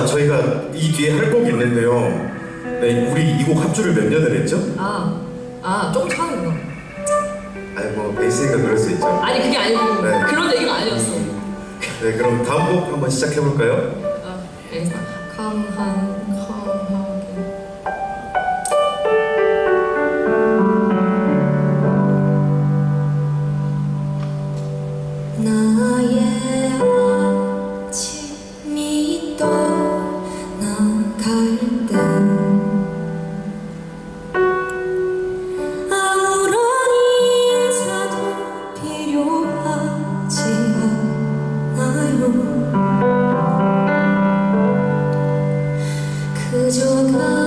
아, 저희가 이 뒤에 할 곡이 있는데요. 네, 우리 이 곡 합주를 몇 년을 했죠? 아, 아, 조금 차는 거. 아니 뭐 베이스니까 그럴 수 있죠. 아니 그게 아니고 네. 그런 얘기가 아니었어. 네, 그럼 다음 곡 한번 시작해 볼까요? 아, 네, 알겠습니다. 就可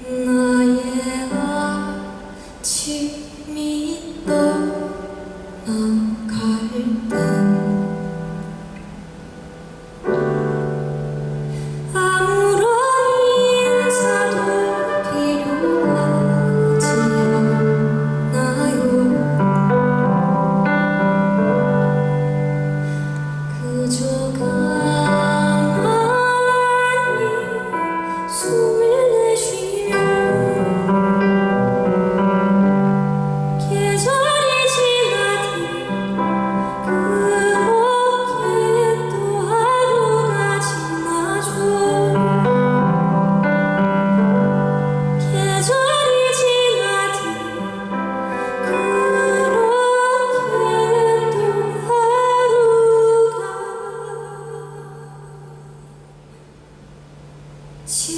No. 去